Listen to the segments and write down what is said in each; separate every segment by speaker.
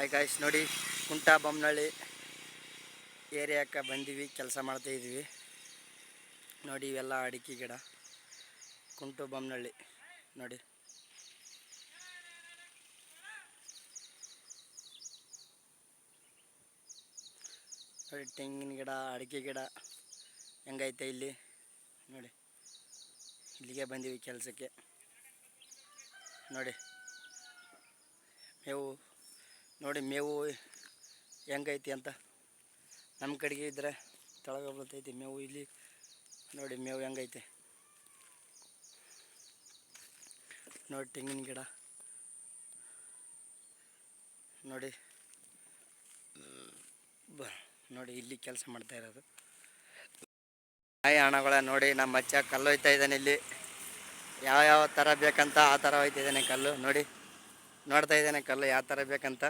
Speaker 1: Hi guys ನೋಡಿ, ಕುಂಟಾ ಬೊಮ್ಮನಹಳ್ಳಿ ಏರಿಯಾಕ್ಕೆ ಬಂದೀವಿ, ಕೆಲಸ ಮಾಡ್ತಾ ಇದ್ದೀವಿ ನೋಡಿ, ಇವೆಲ್ಲ ಅಡಿಕೆ ಗಿಡ, ಕುಂಟು ಬೊಮ್ಮನಹಳ್ಳಿ ನೋಡಿ. ನೋಡಿ, ತೆಂಗಿನ ಗಿಡ, ಅಡಿಕೆ ಗಿಡ ಹೆಂಗೈತೆ ಇಲ್ಲಿ, ನೋಡಿ. ಇಲ್ಲಿಗೆ ಬಂದೀವಿ ಕೆಲಸಕ್ಕೆ, ನೋಡಿ. ಮೇವು ನೋಡಿ ಮೇವು ಹೆಂಗೈತಿ ಅಂತ. ನಮ್ಮ ಕಡೆಗೆ ಇದ್ದರೆ ತಳಗ ಬರ್ತೈತಿ ಮೇವು ಇಲ್ಲಿ. ನೋಡಿ ಮೇವು ಹೆಂಗೈತೆ. ನೋಡಿ ತೆಂಗಿನ ಗಿಡ. ನೋಡಿ. ಬ, ನೋಡಿ ಇಲ್ಲಿ ಕೆಲಸ ಮಾಡ್ತಾ ಇರೋದು. ಹಾಯ್ ಹಣಗಳ ನೋಡಿ ನಮ್ಮ ಅಚ್ಚ ಕಲ್ಲು ಹೋಯ್ತಾ ಇದ್ದಾನೆ ಇಲ್ಲಿ. ಯಾವ ಯಾವ ಥರ ಬೇಕಂತ ಆ ಥರ ಹೋಯ್ತಿದ್ದಾನೆ ಕಲ್ಲು. ನೋಡಿ. ನೋಡ್ತಾ ಇದ್ದೇನೆ ಕಲ್ಲು ಯಾವ ಥರ ಬೇಕಂತ.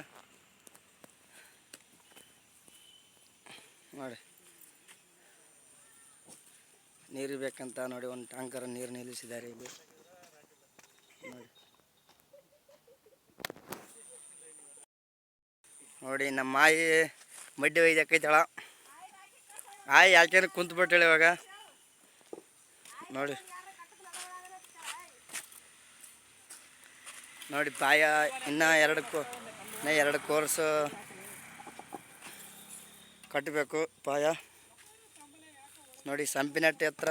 Speaker 1: ನೋಡಿ. ನೀರು ಬೇಕಂತ ನೋಡಿ, ಒಂದು ಟ್ಯಾಂಕರ್ ನೀರು ನಿಲ್ಲಿಸಿದ್ದಾರೆ ಇಲ್ಲಿ. ನೋಡಿ. ನೋಡಿ, ನಮ್ಮ ಮಾಯಿ ಮಡ್ಡಿ ಒಯ್ದು ಹಾಕೈತಾಳ ಆಯಿ, ಯಾಕೆ ಕುಂತ್ಬಿಟ್ಟಳೆ ಇವಾಗ? ನೋಡಿ. ನೋಡಿ ಪಾಯ ಇನ್ನ ಎರಡು ಕೋ ಇನ್ನೂ ಎರಡು ಕೋರ್ಸು ಕಟ್ಟಬೇಕು ಪಾಯ ನೋಡಿ ಸಂಪಿನಟ್ಟಿ ಹತ್ರ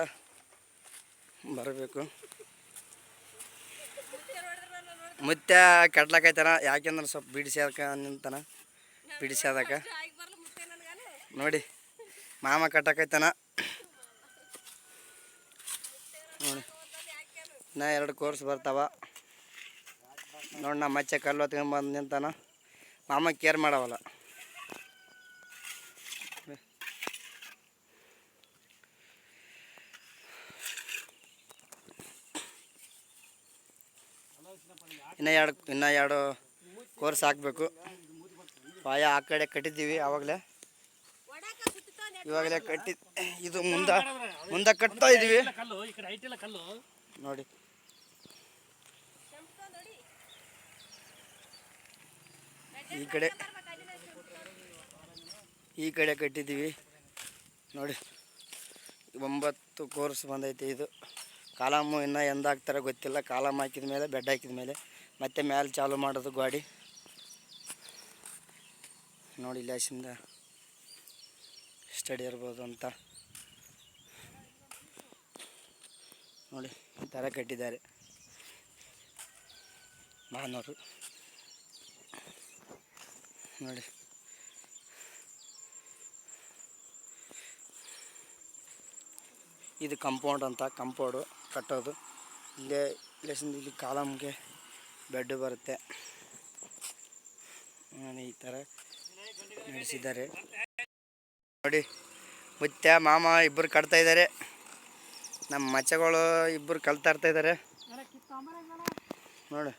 Speaker 1: ಬರಬೇಕು. ಮುತ್ಯ ಕಟ್ಲಕೈತನ ಯಾಕೆಂದ್ರೆ ಸ್ವಲ್ಪ ಬಿಡಿಸ್ಯಾದಕ ನಿಂತಾನ, ಬಿಡಿಸ್ಯಾದಕ. ನೋಡಿ ಮಾಮ ಕಟ್ಟಕೈತನ ನೋಡಿ ಇನ್ನ ಎರಡು ಕೋರ್ಸ್ ಬರ್ತಾವ. ನೋಡಿ ನಮ್ಮ ಅಚ್ಚೆ ಕಲ್ಲು ಹೊತ್ಕೊಂಡ್ಬಂದು ನಿಂತಾನ. ಮಾಮ ಕೇರ್ ಮಾಡವಲ್ಲ. ಇನ್ನು ಎರಡು ಇನ್ನು ಎರಡು ಕೋರ್ಸ್ ಹಾಕಬೇಕು. ಪಾಯ ಆ ಕಡೆ ಕಟ್ಟಿದ್ದೀವಿ ಆವಾಗಲೇ ಇವಾಗಲೇ ಕಟ್ಟಿ ಇದು ಮುಂದೆ ಮುಂದೆ ಕಟ್ತಾ ಇದ್ದೀವಿ ನೋಡಿ. ಈ ಕಡೆ ಈ ಕಡೆ ಕಟ್ಟಿದ್ದೀವಿ. ನೋಡಿ, ಒಂಬತ್ತು ಕೋರ್ಸ್ ಬಂದೈತೆ ಇದು. ಕಾಲಮ್ಮು ಇನ್ನೂ ಎಂದಾಗ್ತಾರ ಗೊತ್ತಿಲ್ಲ. ಕಾಲಮ್ ಹಾಕಿದ ಮೇಲೆ, ಬೆಡ್ ಹಾಕಿದ ಮೇಲೆ, ಮತ್ತೆ ಮೇಲೆ ಚಾಲು ಮಾಡೋದು ಗಾಡಿ. ನೋಡಿ ಲ್ಯಾಸಿಂದ ಸ್ಟಡಿ ಇರ್ಬೋದು ಅಂತ. ನೋಡಿ, ಈ ಥರ ಕಟ್ಟಿದ್ದಾರೆ. ಮಾನವರು ನೋಡಿ. ಇದು ಕಂಪೌಂಡ್ ಅಂತ ಕಂಪೌಂಡು ಕಟ್ಟೋದು. ಇಲ್ಲೇ ಇಲ್ಲೇಸಿಂದ ಇಲ್ಲಿ ಕಾಲಮ್ಗೆ ಬೆಡ್ ಬರುತ್ತೆ. ಈ ಥರ ನಡೆಸಿದ್ದಾರೆ. ನೋಡಿ ಮುತ್ಯ ಮಾಮ ಇಬ್ಬರು ಕಟ್ತಾ ಇದ್ದಾರೆ. ನಮ್ಮ ಮಚ್ಚಗಳು ಇಬ್ಬರು ಕಲ್ತಾ ಇರ್ತಾ ಇದ್ದಾರೆ ನೋಡಿ.